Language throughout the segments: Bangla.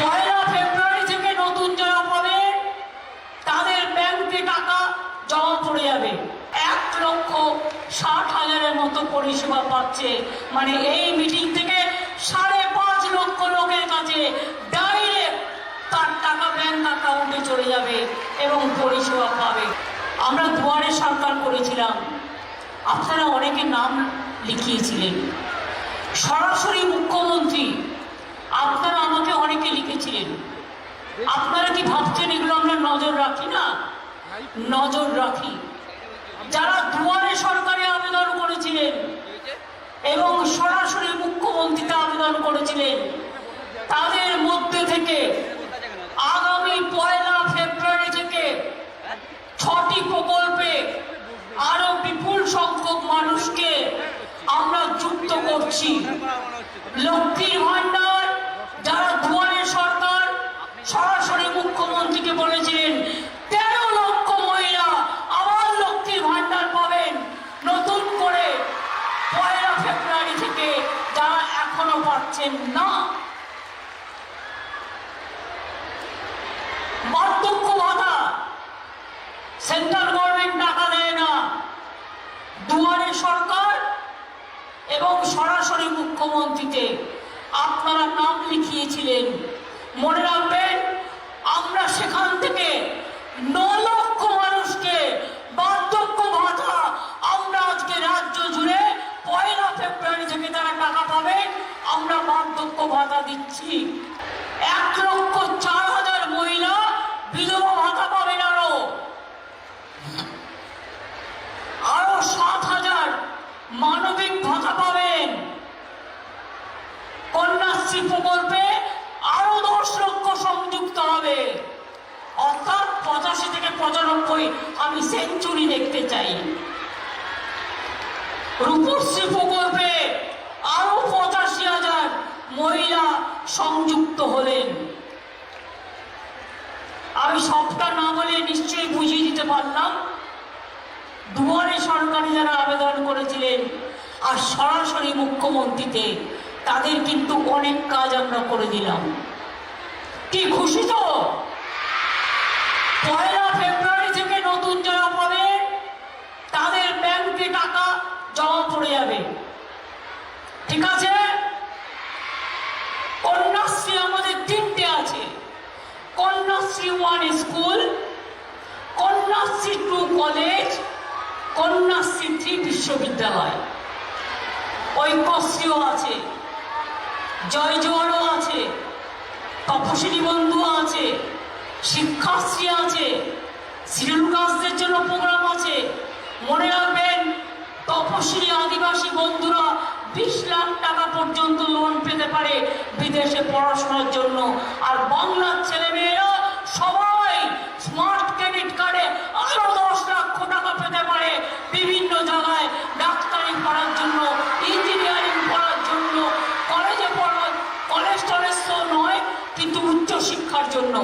পয়লা ফেব্রুয়ারি থেকে নতুন যারা পাবে তাদের ব্যাংকে টাকা জমা পড়ে যাবে। এক লক্ষ ষাট হাজারের মতো পরিষেবা পাচ্ছে। মানে এই মিটিং থেকে সাড়ে পাঁচ লক্ষ লোকের কাছে ডাইরেক্ট তার টাকা ব্যাংক অ্যাকাউন্টে চলে যাবে এবং পরিষেবা পাবে। আমরা দুয়ারে সরকার করেছিলাম। আপনারা অনেকে নাম লিখিয়েছিলেন। সরাসরি মুখ্যমন্ত্রী, আপনারা আমাকে অনেকে আপনারা কি ভাবছেন এগুলো আমরা নজর রাখি না? নজর রাখি। যারা দুয়ারে সরকারে আবেদন করেছিলেন এবং সরাসরি মুখ্যমন্ত্রীতে আবেদন করেছিলেন, তাদের মধ্যে থেকে আগামী পয়লা ফেব্রুয়ারি থেকে ছটি প্রকল্পে আরও বিপুল সংখ্যক মানুষকে আমরা যুক্ত করছি। লক্ষ্মীর ভান্ডার যারা দুয়ারে সরকার সরাসরি মুখ্যমন্ত্রীকে বলেছিলেন, তেরো লক্ষ মহিলা আবার লক্ষ্মীর ভান্ডার পাবেন। নতুন করে পয়লা ফেব্রুয়ারি থেকে যারা এখনও পাচ্ছেন না। বার্ধক্য ভাতা সেন্ট্রাল গভর্নমেন্ট টাকা দেয় না। দুয়ারে সরকার এবং সরাসরি মুখ্যমন্ত্রীতে আপনারা নাম লিখিয়েছিলেন। মনে রাখবেন আমরা সেখান থেকে ন লক্ষ মানুষকে বার্ধক্য ভাতা আমরা আজকে রাজ্য জুড়ে পয়লা ফেব্রুয়ারি থেকে তারা টাকা পাবে আমরা বার্ধক্য ভাতা দিচ্ছি এক লক্ষ চার হাজার মহিলা বিধবা ভাতা পাবেন আরও। আরও সাত হাজার মানবিক ভাতা পাবেন। কন্যাশ্রী প্রকল্পে আরও দশ লক্ষ সংযুক্ত হবে। অর্থাৎ পঁচাশি থেকে পঁচানব্বই আমি সেঞ্চুরি দেখতে চাই। রূপশ্রী প্রকল্পে আরও পঁচাশি হাজার মহিলা সংযুক্ত হলেন। আমি সবটা না বলে নিশ্চয়ই বুঝিয়ে দিতে পারলাম। দুয়ারে সরকারি যারা আবেদন করেছিলেন আর সরাসরি মুখ্যমন্ত্রীতে, তাদের কিন্তু অনেক কাজ আমরা করে দিলাম। কি খুশি তো? পয়লা ফেব্রুয়ারি থেকে নতুন যারা পাবে তাদের ব্যাংকে টাকা জমা পড়ে যাবে ঠিক আছে কন্যাশ্রী আমাদের তিনটে আছে। Kanyashree one school Kanyashree two college Kanyashree three বিশ্ববিদ্যালয়। ঐক্যশ্রীও আছে জয় জোয়ারও আছে তপশিলি বন্ধু আছে, শিক্ষাশ্রী আছে শিডিউল জন্য প্রোগ্রাম আছে। মনে রাখবেন তপশিলি আদিবাসী বন্ধুরা বিশ লাখ টাকা পর্যন্ত লোন পেতে পারে বিদেশে পড়াশোনার জন্য। আর বাংলার ছেলেমেয়েরা সবাই স্মার্ট ক্রেডিট কার্ডে আরও দশ লক্ষ টাকা পেতে পারে বিভিন্ন জায়গায় ডাক্তারি পড়ার জন্য ইঞ্জিনিয়ারিং পড়ার জন্য কলেজে পড়ার কলেজ টলেজ তো নয়, কিন্তু উচ্চশিক্ষার জন্য।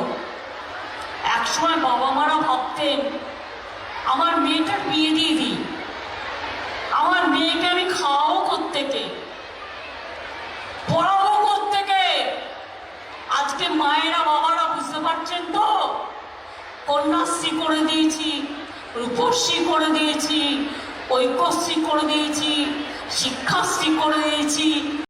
একসময় বাবা মারা ভাবতেন পারছেন তো কন্যাশ্রী করে দিয়েছি রূপশ্রী করে দিয়েছি ঐক্যশ্রী করে দিয়েছি শিক্ষাশ্রী করে দিয়েছি।